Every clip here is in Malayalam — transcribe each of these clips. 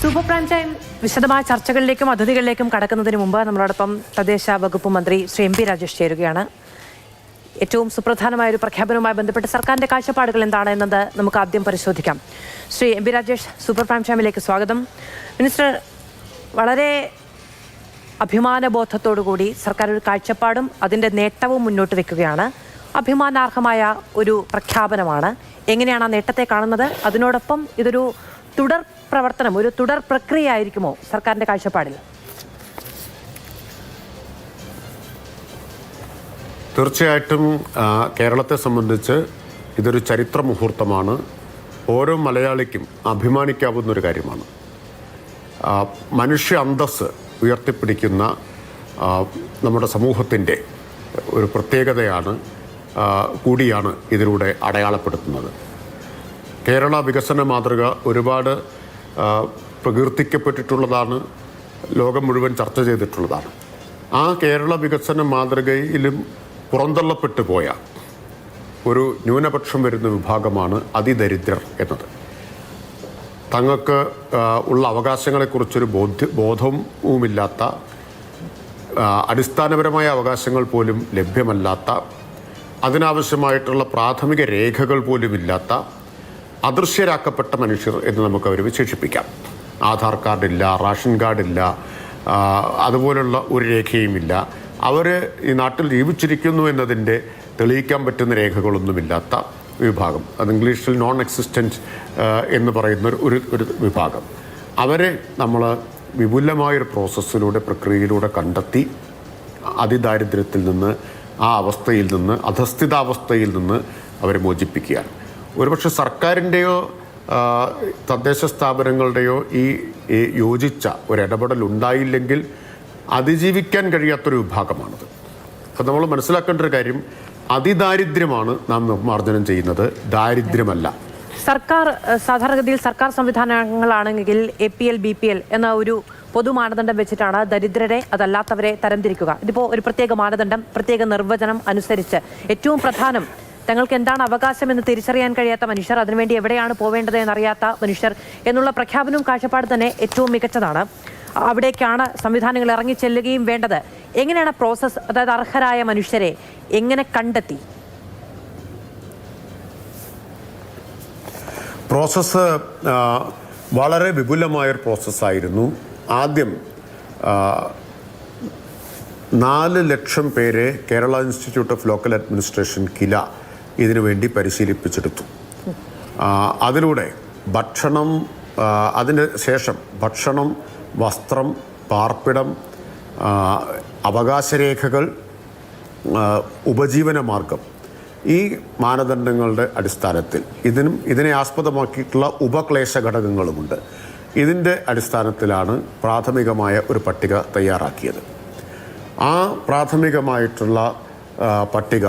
സൂപ്പർ പ്രൈം ടൈം വിശദമായ ചർച്ചകളിലേക്കും അതിഥികളിലേക്കും കടക്കുന്നതിന് മുമ്പ് നമ്മളോടൊപ്പം തദ്ദേശ വകുപ്പ് മന്ത്രി ശ്രീ എം പി രാജേഷ് ചേരുകയാണ്. ഏറ്റവും സുപ്രധാനമായ ഒരു പ്രഖ്യാപനവുമായി ബന്ധപ്പെട്ട് സർക്കാരിന്റെ കാഴ്ചപ്പാടുകൾ എന്താണ് എന്നത് നമുക്ക് ആദ്യം പരിശോധിക്കാം. Shri M P Rajesh super prime ടൈമിലേക്ക് സ്വാഗതം. മിനിസ്റ്റർ വളരെ അഭിമാനബോധത്തോടുകൂടി സർക്കാർ ഒരു കാഴ്ചപ്പാടും അതിന്റെ നേട്ടവും മുന്നോട്ട് വെക്കുകയാണ്. അഭിമാനാർഹമായ ഒരു പ്രഖ്യാപനമാണ്. എങ്ങനെയാണ് ആ നേട്ടത്തെ കാണുന്നത്? അതിനോടൊപ്പം ഇതൊരു തുടർ പ്രവർത്തനം ഒരു തുടർ പ്രക്രിയ ആയിരിക്കുമോ സർക്കാരിന്റെ കാഴ്ചപ്പാടിൽ? തീർച്ചയായിട്ടും കേരളത്തെ സംബന്ധിച്ച് ഇതൊരു ചരിത്ര മുഹൂർത്തമാണ്. ഓരോ മലയാളിക്കും അഭിമാനിക്കാവുന്ന ഒരു കാര്യമാണ്. മനുഷ്യ അന്തസ് ഉയർത്തിപ്പിടിക്കുന്ന നമ്മുടെ സമൂഹത്തിന്റെ ഒരു പ്രത്യേകതയാണ് കൂടിയാണ് ഇതിലൂടെ അടയാളപ്പെടുത്തുന്നത്. കേരള വികസന മാതൃക ഒരുപാട് പ്രകീർത്തിക്കപ്പെട്ടിട്ടുള്ളതാണ് ലോകം മുഴുവൻ ചർച്ച ചെയ്തിട്ടുള്ളതാണ്. ആ കേരള വികസന മാതൃകയിലും പുറന്തള്ളപ്പെട്ടു പോയ ഒരു ന്യൂനപക്ഷം വരുന്ന വിഭാഗമാണ് അതിദരിദ്രർ എന്നത്. തങ്ങൾക്ക് ഉള്ള അവകാശങ്ങളെക്കുറിച്ചൊരു ബോധ്യ ബോധവുമില്ലാത്ത അടിസ്ഥാനപരമായ അവകാശങ്ങൾ പോലും ലഭ്യമല്ലാത്ത അതിനാവശ്യമായിട്ടുള്ള പ്രാഥമിക രേഖകൾ പോലും ഇല്ലാത്ത അദൃശ്യരാക്കപ്പെട്ട മനുഷ്യർ എന്ന് നമുക്ക് അവർ വിശേഷിപ്പിക്കാം. ആധാർ കാർഡില്ല റേഷൻ കാർഡില്ല അതുപോലുള്ള ഒരു രേഖയുമില്ല അവർ ഈ നാട്ടിൽ ജീവിച്ചിരിക്കുന്നു എന്നതിന്റെ തെളിയിക്കാൻ പറ്റുന്ന രേഖകളൊന്നുമില്ലാത്ത വിഭാഗം. അത് ഇംഗ്ലീഷിൽ നോൺ എക്സിസ്റ്റന്റ് എന്ന് പറയുന്ന ഒരു ഒരു വിഭാഗം. അവരെ നമ്മൾ വിപുലമായൊരു പ്രോസസ്സിലൂടെ പ്രക്രിയയിലൂടെ കണ്ടെത്തി അതിദാരിദ്ര്യത്തിൽ നിന്ന് ആ അവസ്ഥയിൽ നിന്ന് അധസ്ഥിതാവസ്ഥയിൽ നിന്ന് അവരെ മോചിപ്പിക്കുകയാണ്. ഒരുപക്ഷെ സർക്കാരിന്റെയോ തദ്ദേശ സ്ഥാപനങ്ങളുടെയോ ഈ യോജിച്ച ഒരിടപെടൽ ഉണ്ടായില്ലെങ്കിൽ അതിജീവിക്കാൻ കഴിയാത്തൊരു വിഭാഗമാണത്. അപ്പം നമ്മൾ മനസ്സിലാക്കേണ്ട ഒരു കാര്യം അതിദാരിദ്ര്യമാണ് നാം നിർമ്മാർജനം ചെയ്യുന്നത്. ദാരിദ്ര്യമല്ല. സർക്കാർ സാധാരണഗതിയിൽ സർക്കാർ സംവിധാനങ്ങളാണെങ്കിൽ A P L B P L എന്ന ഒരു പൊതു മാനദണ്ഡം വെച്ചിട്ടാണ് ദരിദ്രരെ അതല്ലാത്തവരെ തരംതിരിക്കുക. ഇതിപ്പോൾ ഒരു പ്രത്യേക മാനദണ്ഡം പ്രത്യേക നിർവചനം അനുസരിച്ച് ഏറ്റവും പ്രധാനം തങ്ങൾക്ക് എന്താണ് അവകാശം എന്ന് തിരിച്ചറിയാൻ കഴിയാത്ത മനുഷ്യർ? അതിനുവേണ്ടി എവിടെയാണ് പോവേണ്ടത് എന്നറിയാത്ത മനുഷ്യർ എന്നുള്ള പ്രഖ്യാപനവും കാഴ്ചപ്പാട് തന്നെ ഏറ്റവും മികച്ചതാണ്. അവിടേക്കാണ് സംവിധാനങ്ങൾ ഇറങ്ങി ചെല്ലുകയും വേണ്ടത്. എങ്ങനെയാണ് പ്രോസസ് അതായത് അർഹരായ മനുഷ്യരെ എങ്ങനെ കണ്ടെത്തി? പ്രോസസ്സ് വളരെ വിപുലമായൊരു പ്രോസസ്സായിരുന്നു ആദ്യം നാല് ലക്ഷം പേരെ Kerala institute of local administration KILA ഇതിനു വേണ്ടി പരിശീലിപ്പിച്ചെടുത്തു. അതിലൂടെ ഭക്ഷണം അതിന് ശേഷം ഭക്ഷണം വസ്ത്രം പാർപ്പിടം അവകാശരേഖകൾ ഉപജീവന മാർഗം ഈ മാനദണ്ഡങ്ങളുടെ അടിസ്ഥാനത്തിൽ ഇതിനും ഇതിനെ ആസ്പദമാക്കിയിട്ടുള്ള ഉപക്ലേശ ഘടകങ്ങളുമുണ്ട്. ഇതിന്റെ അടിസ്ഥാനത്തിലാണ് പ്രാഥമികമായ ഒരു പട്ടിക തയ്യാറാക്കിയത്. ആ പ്രാഥമികമായിട്ടുള്ള പട്ടിക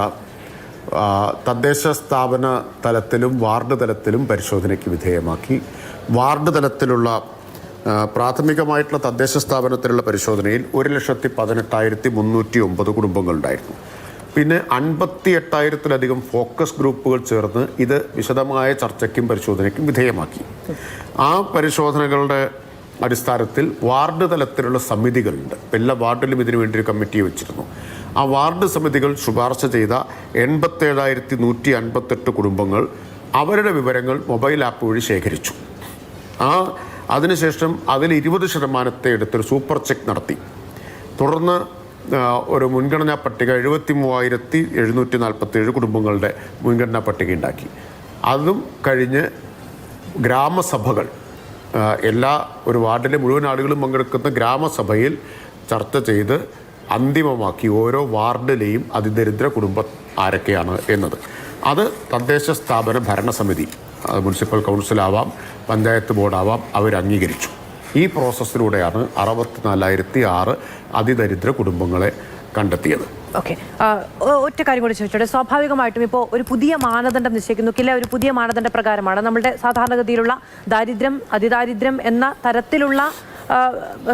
തദ്ദേശ സ്ഥാപന തലത്തിലും വാർഡ് തലത്തിലും പരിശോധനയ്ക്ക് വിധേയമാക്കി. വാർഡ് തലത്തിലുള്ള പ്രാഥമികമായിട്ടുള്ള തദ്ദേശ സ്ഥാപനത്തിലുള്ള പരിശോധനയിൽ ഒരു ലക്ഷത്തി പതിനെട്ടായിരത്തി മുന്നൂറ്റി ഒമ്പത് കുടുംബങ്ങളുണ്ടായിരുന്നു പിന്നെ അൻപത്തി എട്ടായിരത്തിലധികം ഫോക്കസ് ഗ്രൂപ്പുകൾ ചേർന്ന് ഇത് വിശദമായ ചർച്ചയ്ക്കും പരിശോധനയ്ക്കും വിധേയമാക്കി. ആ പരിശോധനകളുടെ അടിസ്ഥാനത്തിൽ വാർഡ് തലത്തിലുള്ള സമിതികളുണ്ട്. എല്ലാ വാർഡിലും ഇതിനു വേണ്ടി ഒരു കമ്മിറ്റി വെച്ചിരുന്നു. ആ വാർഡ് സമിതികൾ ശുപാർശ ചെയ്ത എൺപത്തേഴായിരത്തി നൂറ്റി അൻപത്തെട്ട് കുടുംബങ്ങൾ അവരുടെ വിവരങ്ങൾ മൊബൈൽ ആപ്പ് വഴി ശേഖരിച്ചു. ആ അതിനുശേഷം അതിൽ ഇരുപത് ശതമാനത്തെ എടുത്തൊരു സൂപ്പർ ചെക്ക് നടത്തി. തുടർന്ന് ഒരു മുൻഗണനാ പട്ടിക എഴുപത്തി മൂവായിരത്തി എഴുന്നൂറ്റി നാൽപ്പത്തി ഏഴ് കുടുംബങ്ങളുടെ മുൻഗണനാ പട്ടിക ഉണ്ടാക്കി. അതും കഴിഞ്ഞ് ഗ്രാമസഭകൾ എല്ലാ ഒരു വാർഡിലെ മുഴുവൻ ആളുകളും പങ്കെടുക്കുന്ന ഗ്രാമസഭയിൽ ചർച്ച ചെയ്ത് അന്തിമമാക്കി ഓരോ വാർഡിലെയും അതിദരിദ്ര കുടുംബം ആരൊക്കെയാണ് എന്നത്. അത് തദ്ദേശ സ്ഥാപന ഭരണസമിതി മുനിസിപ്പൽ കൗൺസിലാവാം പഞ്ചായത്ത് ബോർഡാവാം അവർ അംഗീകരിച്ചു. ഈ പ്രോസസ്സിലൂടെയാണ് അറുപത്തിനാലായിരത്തി ആറ് അതിദരിദ്ര കുടുംബങ്ങളെ കണ്ടെത്തിയത്. ഓക്കെ. ഒറ്റ കാര്യം കൂടി ചോദിച്ചോട്ടെ. സ്വാഭാവികമായിട്ടും ഇപ്പോൾ ഒരു പുതിയ മാനദണ്ഡം നിശ്ചയിക്കുന്നു. ഇല്ല ഒരു പുതിയ മാനദണ്ഡ പ്രകാരമാണ് നമ്മുടെ സാധാരണഗതിയിലുള്ള ദാരിദ്ര്യം അതിദാരിദ്ര്യം എന്ന തരത്തിലുള്ള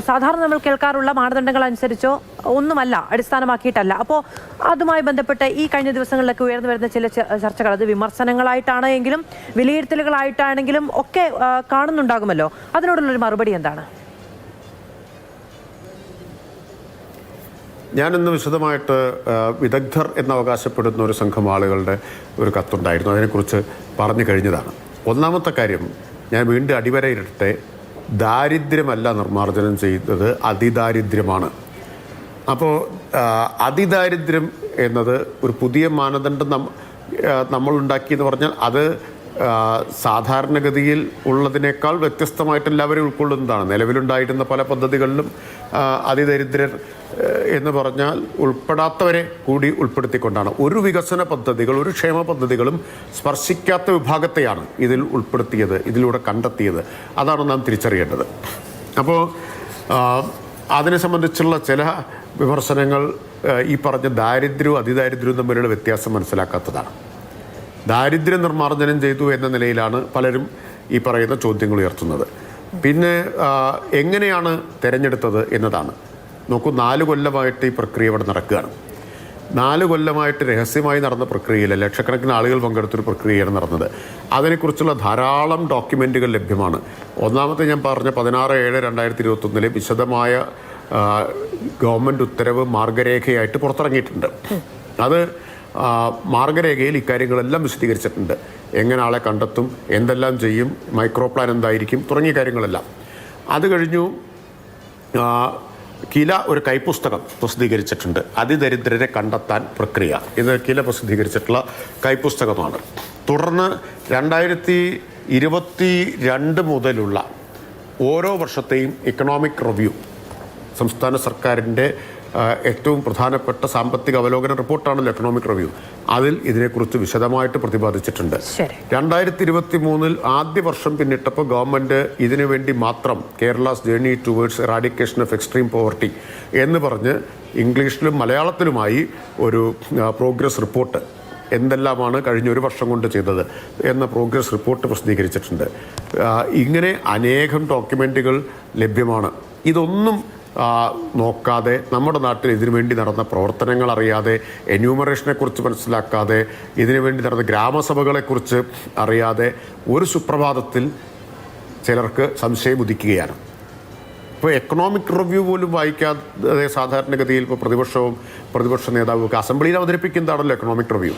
സാധാരണ നമ്മൾ കേൾക്കാറുള്ള മാനദണ്ഡങ്ങൾ അനുസരിച്ചോ ഒന്നുമല്ല അടിസ്ഥാനമാക്കിയിട്ടല്ല. അപ്പോൾ അതുമായി ബന്ധപ്പെട്ട് ഈ കഴിഞ്ഞ ദിവസങ്ങളിലൊക്കെ ഉയർന്നു വരുന്ന ചില ചർച്ചകൾ അത് വിമർശനങ്ങളായിട്ടാണ് എങ്കിലും വിലയിരുത്തലുകളായിട്ടാണെങ്കിലും ഒക്കെ കാണുന്നുണ്ടാകുമല്ലോ. അതിനോടുള്ളൊരു മറുപടി എന്താണ്? ഞാനിന്ന് വിശദമായിട്ട് വിദഗ്ധർ എന്നവകാശപ്പെടുന്ന ഒരു സംഘം ആളുകളുടെ ഒരു കത്തുണ്ടായിരുന്നു. അതിനെക്കുറിച്ച് പറഞ്ഞു കഴിഞ്ഞതാണ്. ഒന്നാമത്തെ കാര്യം ഞാൻ വീണ്ടും അടിവരയിട്ടെ ദാരിദ്ര്യമല്ല നിർമ്മാർജനം ചെയ്തത് അതിദാരിദ്ര്യമാണ്. അപ്പോൾ അതിദാരിദ്ര്യം എന്നത് ഒരു പുതിയ മാനദണ്ഡം നം എന്ന് പറഞ്ഞാൽ അത് സാധാരണഗതിയിൽ ഉള്ളതിനേക്കാൾ വ്യത്യസ്തമായിട്ട് എല്ലാവരും ഉൾക്കൊള്ളുന്നതാണ്. നിലവിലുണ്ടായിരുന്ന പല പദ്ധതികളിലും അതിദരിദ്രർ എന്ന് പറഞ്ഞാൽ ഉൾപ്പെടാത്തവരെ കൂടി ഉൾപ്പെടുത്തിക്കൊണ്ടാണ്. ഒരു വികസന പദ്ധതികൾ ഒരു ക്ഷേമ പദ്ധതികളും സ്പർശിക്കാത്ത വിഭാഗത്തെയാണ് ഇതിൽ ഉൾപ്പെടുത്തിയത് ഇതിലൂടെ കണ്ടെത്തിയത്. അതാണ് നാം തിരിച്ചറിയേണ്ടത്. അപ്പോൾ അതിനെ സംബന്ധിച്ചുള്ള ചില വിമർശനങ്ങൾ ഈ പറഞ്ഞ ദാരിദ്ര്യവും അതിദാരിദ്ര്യവും തമ്മിലുള്ള വ്യത്യാസം മനസ്സിലാക്കാത്തതാണ്. ദാരിദ്ര്യം നിർമ്മാർജനം ചെയ്തു എന്ന നിലയിലാണ് പലരും ഈ പറയുന്ന ചോദ്യങ്ങൾ ഉയർത്തുന്നത്. പിന്നെ എങ്ങനെയാണ് തിരഞ്ഞെടുത്തത് എന്നതാണ്. നോക്കൂ നാല് കൊല്ലമായിട്ട് ഈ പ്രക്രിയ ഇവിടെ നടക്കുകയാണ്. നാല് കൊല്ലമായിട്ട് രഹസ്യമായി നടന്ന പ്രക്രിയയിൽ ലക്ഷക്കണക്കിന് ആളുകൾ പങ്കെടുത്തൊരു പ്രക്രിയയാണ് നടന്നത്. അതിനെക്കുറിച്ചുള്ള ധാരാളം ഡോക്യുമെന്റുകൾ ലഭ്യമാണ്. ഒന്നാമത്തെ ഞാൻ പറഞ്ഞ പതിനാറ് ഏഴ് രണ്ടായിരത്തി ഇരുപത്തൊന്നിലെ വിശദമായ ഗവൺമെന്റ് ഉത്തരവ് മാർഗരേഖയായിട്ട് പുറത്തിറങ്ങിയിട്ടുണ്ട്. അത് മാർഗരേഖയിൽ ഇക്കാര്യങ്ങളെല്ലാം വിശദീകരിച്ചിട്ടുണ്ട്. എങ്ങനെ ആളെ കണ്ടെത്തും എന്തെല്ലാം ചെയ്യും മൈക്രോ പ്ലാൻ എന്തായിരിക്കും തുടങ്ങിയ കാര്യങ്ങളെല്ലാം. അത് കഴിഞ്ഞു കില ഒരു കൈപ്പുസ്തകം പ്രസിദ്ധീകരിച്ചിട്ടുണ്ട്. അതിദരിദ്രരെ കണ്ടെത്താൻ പ്രക്രിയ. ഇത് കില പ്രസിദ്ധീകരിച്ചിട്ടുള്ള കൈപ്പുസ്തകമാണ്. തുടർന്ന് രണ്ടായിരത്തി ഇരുപത്തി രണ്ട് മുതലുള്ള ഓരോ വർഷത്തെയും ഇക്കണോമിക് റിവ്യൂ സംസ്ഥാന സർക്കാരിന്റെ ഏറ്റവും പ്രധാനപ്പെട്ട സാമ്പത്തിക അവലോകന റിപ്പോർട്ടാണല്ലോ എക്കണോമിക് റിവ്യൂ. അതിൽ ഇതിനെക്കുറിച്ച് വിശദമായിട്ട് പ്രതിപാദിച്ചിട്ടുണ്ട്. രണ്ടായിരത്തി ഇരുപത്തി മൂന്നിൽ ആദ്യ വർഷം പിന്നിട്ടപ്പോൾ ഗവൺമെന്റ് ഇതിനുവേണ്ടി മാത്രം Kerala's journey towards eradication of extreme poverty എന്ന് പറഞ്ഞ് ഇംഗ്ലീഷിലും മലയാളത്തിലുമായി ഒരു പ്രോഗ്രസ് റിപ്പോർട്ട് എന്തെല്ലാമാണ് കഴിഞ്ഞ ഒരു വർഷം കൊണ്ട് ചെയ്തത് എന്ന പ്രോഗ്രസ് റിപ്പോർട്ട് പ്രസിദ്ധീകരിച്ചിട്ടുണ്ട്. ഇങ്ങനെ അനേകം ഡോക്യുമെന്റുകൾ ലഭ്യമാണ്. ഇതൊന്നും നോക്കാതെ നമ്മുടെ നാട്ടിൽ ഇതിനു വേണ്ടി നടന്ന പ്രവർത്തനങ്ങൾ അറിയാതെ എന്യൂമറേഷനെ കുറിച്ച് മനസ്സിലാക്കാതെ ഇതിനു വേണ്ടി നടന്ന ഗ്രാമസഭകളെക്കുറിച്ച് അറിയാതെ ഒരു സുപ്രഭാതത്തിൽ ചിലർക്ക് സംശയം ഉദിക്കുകയാണ്. ഇപ്പോൾ എക്കണോമിക് റിവ്യൂ പോലും വായിക്കാതെ സാധാരണഗതിയിൽ ഇപ്പോൾ പ്രതിപക്ഷവും പ്രതിപക്ഷ നേതാവും ഒക്കെ അസംബ്ലിയിൽ അവതരിപ്പിക്കുന്നതാണല്ലോ എക്കണോമിക് റിവ്യൂ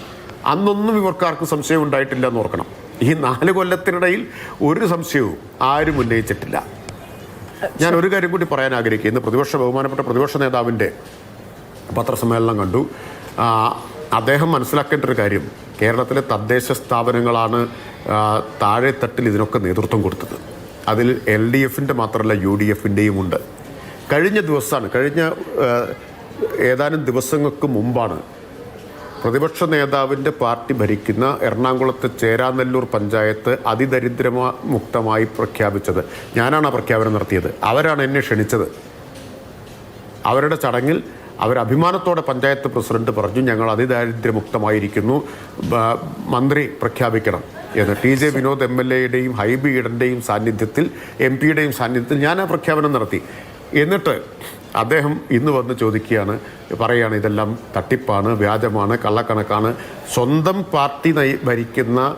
അന്നൊന്നും ഇവർക്കാർക്കും സംശയം ഉണ്ടായിട്ടില്ല എന്ന് ഓർക്കണം. ഈ നാല് കൊല്ലത്തിനിടയിൽ ഒരു സംശയവും ആരും ഉന്നയിച്ചിട്ടില്ല. ഞാൻ ഒരു കാര്യം കൂടി പറയാൻ ആഗ്രഹിക്കുന്നു. ഇന്ന് പ്രതിപക്ഷ ബഹുമാനപ്പെട്ട പ്രതിപക്ഷ നേതാവിന്റെ പത്രസമ്മേളനം കണ്ടു. അദ്ദേഹം മനസ്സിലാക്കേണ്ട ഒരു കാര്യം കേരളത്തിലെ തദ്ദേശ സ്ഥാപനങ്ങളാണ് താഴെത്തട്ടിൽ ഇതിനൊക്കെ നേതൃത്വം കൊടുത്തത്. അതിൽ എൽ ഡി എഫിന്റെ മാത്രമല്ല യു ഡി എഫിന്റെയും ഉണ്ട്. കഴിഞ്ഞ ദിവസമാണ് കഴിഞ്ഞ ഏതാനും ദിവസങ്ങൾക്ക് മുമ്പാണ് പ്രതിപക്ഷ നേതാവിന്റെ പാർട്ടി ഭരിക്കുന്ന എറണാകുളത്ത് ചേരാനെല്ലൂർ പഞ്ചായത്ത് അതിദരിദ്ര മുക്തമായി പ്രഖ്യാപിച്ചത്. ഞാനാണ് ആ പ്രഖ്യാപനം നടത്തിയത്. അവരാണ് എന്നെ ക്ഷണിച്ചത്. അവരുടെ ചടങ്ങിൽ അവർ അഭിമാനത്തോടെ പഞ്ചായത്ത് പ്രസിഡന്റ് പറഞ്ഞു ഞങ്ങൾ അതിദാരിദ്ര്യമുക്തമായിരിക്കുന്നു മന്ത്രി പ്രഖ്യാപിക്കണം. എന്ന് T. J. Vinod M. L. എയുടെയും ഹൈബി ഈഡന്റെയും സാന്നിധ്യത്തിൽ എം. പിയുടെയും സാന്നിധ്യത്തിൽ ഞാൻ ആ പ്രഖ്യാപനം നടത്തി. എന്നിട്ട് അദ്ദേഹം ഇന്ന് വന്ന് ചോദിക്കുകയാണ് പറയുകയാണ് ഇതെല്ലാം തട്ടിപ്പാണ് വ്യാജമാണ് കള്ളക്കണക്കാണ്. സ്വന്തം പാർട്ടി നയി- ഭരിക്കുന്ന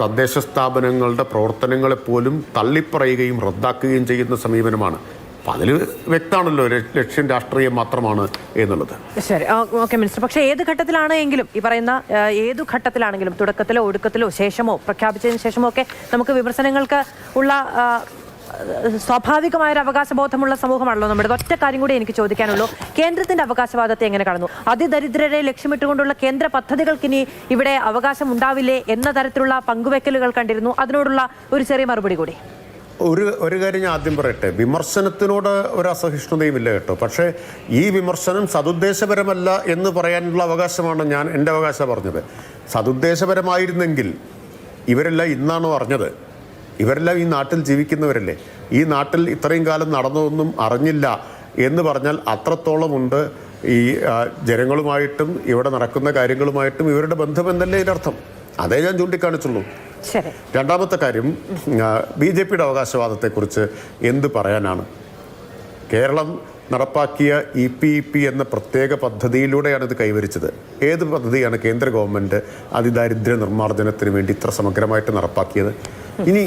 തദ്ദേശ സ്ഥാപനങ്ങളുടെ പ്രവർത്തനങ്ങളെപ്പോലും തള്ളിപ്പറയുകയും റദ്ദാക്കുകയും ചെയ്യുന്ന സമീപനമാണ്. അതിൽ വ്യക്തമാണല്ലോ ലക്ഷ്യം രാഷ്ട്രീയം മാത്രമാണ് എന്നുള്ളത്. ശരി ഓക്കെ മിനിസ്റ്റർ. പക്ഷേ ഏത് ഘട്ടത്തിലാണ് എങ്കിലും ഈ പറയുന്ന ഏത് ഘട്ടത്തിലാണെങ്കിലും തുടക്കത്തിലോ ഒടുക്കത്തിലോ ശേഷമോ പ്രഖ്യാപിച്ചതിന് ശേഷമോ ഒക്കെ നമുക്ക് വിമർശനങ്ങൾക്ക് ഉള്ള സ്വാഭാവികമായ ഒരു അവകാശബോധമുള്ള സമൂഹമാണല്ലോ നമ്മുടെ. ഒറ്റ കാര്യം കൂടി എനിക്ക് ചോദിക്കാനുള്ളൂ. കേന്ദ്രത്തിന്റെ അവകാശവാദത്തെ എങ്ങനെ കാണുന്നു? അതിദരിദ്രരെ ലക്ഷ്യമിട്ടുകൊണ്ടുള്ള കേന്ദ്ര പദ്ധതികൾക്ക് ഇനി ഇവിടെ അവകാശം ഉണ്ടാവില്ലേ എന്ന തരത്തിലുള്ള പങ്കുവെക്കലുകൾ കണ്ടിരുന്നു. അതിനോടുള്ള ഒരു ചെറിയ മറുപടി കൂടി. ഒരു ഒരു കാര്യം ഞാൻ ആദ്യം പറയട്ടെ. വിമർശനത്തിനോട് ഒരു അസഹിഷ്ണുതയും ഇല്ല കേട്ടോ. പക്ഷേ ഈ വിമർശനം സതുദ്ദേശപരമല്ല എന്ന് പറയാനുള്ള അവകാശമാണ് ഞാൻ എന്റെ അവകാശം പറഞ്ഞത്. സതുദ്ദേശപരമായിരുന്നെങ്കിൽ ഇവരെല്ലാം ഇന്നാണ് പറഞ്ഞത് ഇവരെല്ലാം ഈ നാട്ടിൽ ജീവിക്കുന്നവരല്ലേ? ഈ നാട്ടിൽ ഇത്രയും കാലം നടന്നതൊന്നും അറിഞ്ഞില്ല എന്ന് പറഞ്ഞാൽ അത്രത്തോളം ഉണ്ട് ഈ ജനങ്ങളുമായിട്ടും ഇവിടെ നടക്കുന്ന കാര്യങ്ങളുമായിട്ടും ഇവരുടെ ബന്ധം എന്നല്ലേ ഇതിനർത്ഥം. അതേ ഞാൻ ചൂണ്ടിക്കാണിച്ചുള്ളൂ. രണ്ടാമത്തെ കാര്യം ബി ജെ പിയുടെ അവകാശവാദത്തെക്കുറിച്ച് എന്ത് പറയാനാണ്? കേരളം നടപ്പാക്കിയ ഇ പി ഇ പി എന്ന പ്രത്യേക പദ്ധതിയിലൂടെയാണ് ഇത് കൈവരിച്ചത്. ഏത് പദ്ധതിയാണ് കേന്ദ്ര ഗവൺമെന്റ് അതിദാരിദ്ര്യ നിർമ്മാർജനത്തിന് വേണ്ടി ഇത്ര സമഗ്രമായിട്ട് നടപ്പാക്കിയത്? ഇനി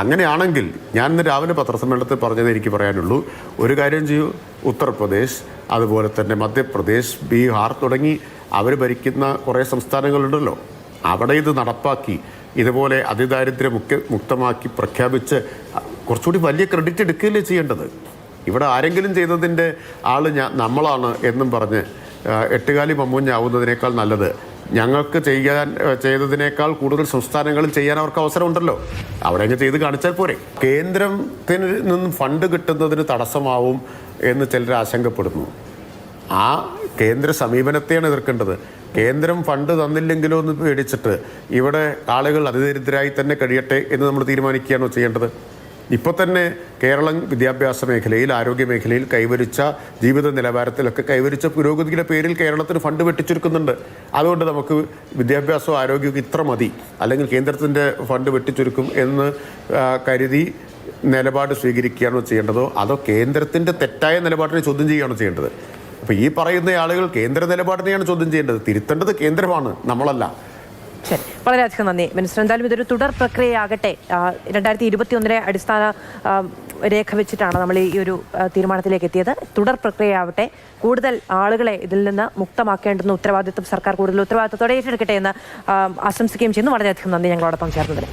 അങ്ങനെയാണെങ്കിൽ ഞാൻ ഇന്ന് രാവിലെ പത്രസമ്മേളനത്തിൽ പറഞ്ഞത് എനിക്ക് പറയാനുള്ളൂ. ഒരു കാര്യം ചെയ്യൂ. ഉത്തർപ്രദേശ് അതുപോലെ തന്നെ മധ്യപ്രദേശ് ബീഹാർ തുടങ്ങി അവർ ഭരിക്കുന്ന കുറേ സംസ്ഥാനങ്ങളുണ്ടല്ലോ. അവിടെ ഇത് നടപ്പാക്കി ഇതുപോലെ അതിദാരിദ്ര്യ മുക്തമാക്കി പ്രഖ്യാപിച്ച് കുറച്ചുകൂടി വലിയ ക്രെഡിറ്റ് എടുക്കുകയല്ലേ ചെയ്യേണ്ടത്? ഇവിടെ ആരെങ്കിലും ചെയ്തതിന്റെ ആൾ ഞാൻ നമ്മളാണ് എന്നും പറഞ്ഞ് എട്ടുകാലി മമ്മൂഞ്ഞാവുന്നതിനേക്കാൾ നല്ലത്. ഞങ്ങൾക്ക് ചെയ്യാൻ ചെയ്തതിനേക്കാൾ കൂടുതൽ സംസ്ഥാനങ്ങളിൽ ചെയ്യാൻ അവർക്ക് അവസരമുണ്ടല്ലോ. അവിടെ അങ്ങ് ചെയ്ത് കാണിച്ചാൽ പോരെ. കേന്ദ്രത്തിന് നിന്നും ഫണ്ട് കിട്ടുന്നതിന് തടസ്സമാവും എന്ന് ചിലർ ആശങ്കപ്പെടുന്നു. ആ കേന്ദ്ര സമീപനത്തെയാണ് എതിർക്കേണ്ടത്. കേന്ദ്രം ഫണ്ട് തന്നില്ലെങ്കിലോ എന്ന് പേടിച്ചിട്ട് ഇവിടെ ആളുകൾ അതിദരിദ്രരായി തന്നെ കഴിയട്ടെ എന്ന് നമ്മൾ തീരുമാനിക്കുകയാണോ ചെയ്യേണ്ടത്? ഇപ്പോൾ തന്നെ കേരളം വിദ്യാഭ്യാസ മേഖലയിൽ ആരോഗ്യ മേഖലയിൽ കൈവരിച്ച ജീവിത നിലവാരത്തിലൊക്കെ കൈവരിച്ച പുരോഗതിയുടെ പേരിൽ കേരളത്തിന് ഫണ്ട് വെട്ടിച്ചുരുക്കുന്നുണ്ട്. അതുകൊണ്ട് നമുക്ക് വിദ്യാഭ്യാസവും ആരോഗ്യവും ഇത്ര മതി. അല്ലെങ്കിൽ കേന്ദ്രത്തിന്റെ ഫണ്ട് വെട്ടിച്ചുരുക്കും എന്ന് കരുതി നിലപാട് സ്വീകരിക്കുകയാണോ ചെയ്യേണ്ടതോ? അതോ കേന്ദ്രത്തിന്റെ തെറ്റായ നിലപാടിനെ ചോദ്യം ചെയ്യുകയാണോ ചെയ്യേണ്ടത്? അപ്പോൾ ഈ പറയുന്ന ആളുകൾ കേന്ദ്ര നിലപാടിനെയാണ് ചോദ്യം ചെയ്യേണ്ടത്. തിരുത്തേണ്ടത് കേന്ദ്രമാണ്. നമ്മളല്ല. ശരി. വളരെയധികം നന്ദി മിനിസ്റ്റർ. എന്തായാലും ഇതൊരു തുടർ പ്രക്രിയയാകട്ടെ. രണ്ടായിരത്തി ഇരുപത്തി ഒന്നിലെ അടിസ്ഥാന രേഖ വെച്ചിട്ടാണ് നമ്മൾ ഈ ഒരു തീരുമാനത്തിലേക്ക് എത്തിയത്. തുടർ പ്രക്രിയയാവട്ടെ. കൂടുതൽ ആളുകളെ ഇതിൽ നിന്ന് മുക്തമാക്കേണ്ടുന്ന ഉത്തരവാദിത്വം സർക്കാർ കൂടുതൽ ഉത്തരവാദിത്വത്തോടെ ഏറ്റെടുക്കട്ടെ എന്ന് ആശംസിക്കുകയും ചെയ്യുന്നു. വളരെയധികം നന്ദി ഞങ്ങളോടൊപ്പം ചേർന്നതിന്.